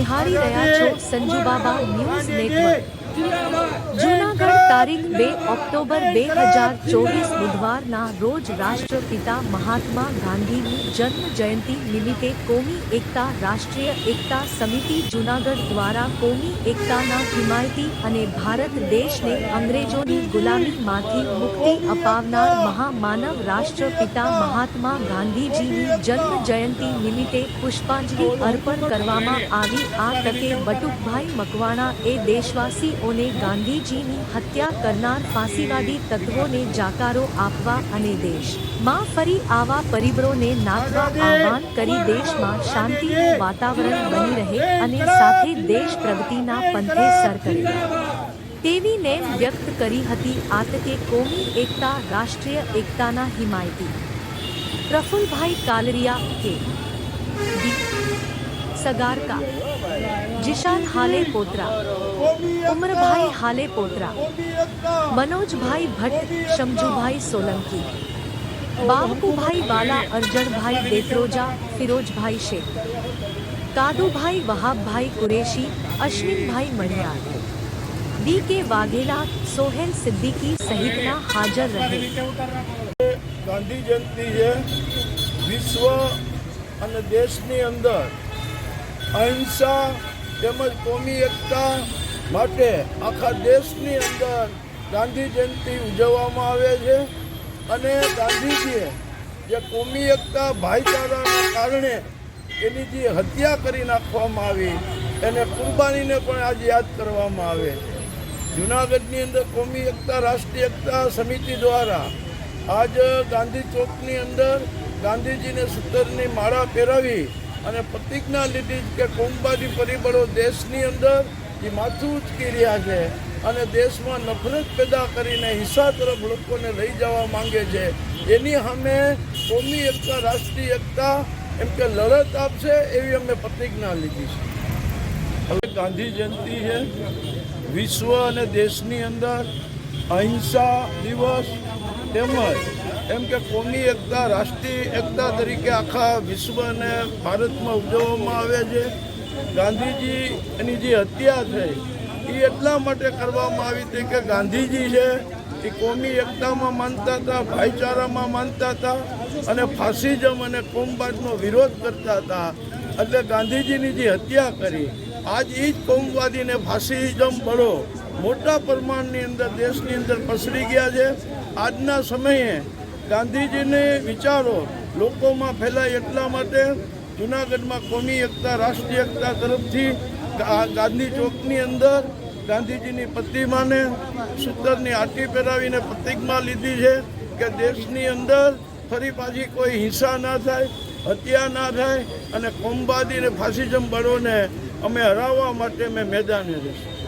નિહાળી રહ્યા છો સંજુ બાબા ન્યૂઝ નેટવર્ક. જૂના તારીખ બે ઓક્ટોબર બે હજાર ચોવીસ બુધવારના રોજ રાષ્ટ્રપિતા મહાત્મા ગાંધીની જન્મ જયંતિ નિમિત્તે કોમી એકતા રાષ્ટ્રીય એકતા સમિતિ જૂનાગઢ દ્વારા કોમી એકતાના હિમાયતી અને ભારત દેશને અંગ્રેજોની ગુલામીમાંથી મુક્તિ અપાવનાર મહામાનવ રાષ્ટ્રપિતા મહાત્મા ગાંધીજીની જન્મ જયંતિ નિમિત્તે પુષ્પાંજલિ અર્પણ કરવામાં આવી. આ તકે બટુકભાઈ મકવાણા એ દેશવાસીઓને ગાંધીજીની હત્યા કરનાર ફાંસીવાદી તત્વોને જાકારો આપવા અને દેશમાં ફરી આવા પરિબળોને નાથવા આહવાન કરી દેશમાં શાંતિનું વાતાવરણ બની રહે અને સાથે દેશ પ્રગતિના પંથે સર કરે. તેવી નેમ વ્યક્ત કરી હતી આતકે તકે કોમી એકતા રાષ્ટ્રીય એકતાના હિમાયતી. પ્રફુલભાઈ કાલરિયા કે. ડી સગારકા જીશાન હાલે પોત્રા ઉમરભાઈ હાલે પોત્રા મનોજભાઈ ભટ્ટ શમજુભાઈ સોલંકી બાબુભાઈ વાલા અરજણભાઈ દેત્રોજા ફિરોજભાઈ શેખ કાદુભાઈ વહાબભાઈ કુરેશી અશ્વિનભાઈ મણિયાર ડી કે વાઘેલા સોહેલ સિદ્દીકી સહિતના હાજર રહે ગાંધી જયંતિ છે વિશ્વ અને દેશની અંદર અહિંસા તેમજ કોમી એકતા માટે આખા દેશની અંદર ગાંધી જયંતિ ઉજવવામાં આવે છે. અને ગાંધીજીએ જે કોમી એકતા ભાઈચારાના કારણે એની જે હત્યા કરી નાખવામાં આવી, એને કુરબાનીને પણ આજે યાદ કરવામાં આવે. છે જુનાગઢની અંદર કોમી એકતા રાષ્ટ્રીય એકતા સમિતિ દ્વારા આજ ગાંધી ચોકની અંદર ગાંધીજીને સૂતરની માળા પહેરાવી અને પ્રતિજ્ઞા લીધી કે કોમવાદી પરિબળો દેશની અંદર એ માથું ઉચકી રહ્યા છે અને દેશમાં નફરત પેદા કરીને હિંસા તરફ લોકોને લઈ જવા માંગે છે. એની સામે કોમી એકતા, રાષ્ટ્રીય એકતા, એમ કે લડત આપશે એવી અમે પ્રતિજ્ઞા લીધી છે. હવે ગાંધી જયંતિ છે. વિશ્વ અને દેશની અંદર અહિંસા દિવસ તેમજ એમ કે કોમી એકતા, રાષ્ટ્રીય એકતા તરીકે આખા વિશ્વને ભારતમાં ઉજવવામાં આવે છે. ગાંધીજી એની જે હત્યા થઈ, એ એટલા માટે કરવામાં આવી હતી કે ગાંધીજી છે એ કોમી એકતામાં માનતા હતા, ભાઈચારામાં માનતા હતા અને ફાસિઝમ અને કોમવાદનો વિરોધ કરતા હતા. એટલે ગાંધીજીની જે હત્યા કરી, આજ એ જ કોમવાદીને ફાસિઝમ બળો મોટા પ્રમાણની અંદર દેશની અંદર પસરી ગયા છે. આજના સમયે ગાંધીજીને વિચારો, લોકોમાં ફેલાય એટલા માટે જુનાગઢમાં કોમી એકતા, રાષ્ટ્રીય એકતા તરફથી આ ગાંધી ચોકની અંદર ગાંધીજીની પ્રતિમાને સૂતરની આટી પહેરાવીને પ્રતિજ્ઞા લીધી છે કે દેશની અંદર ફરી પાછી કોઈ હિંસા ના થાય, હત્યા ના થાય અને કોમબાદી અને ફાસિઝમ બળોને અમે હરાવવા માટે મેં મેદાને રહીશું.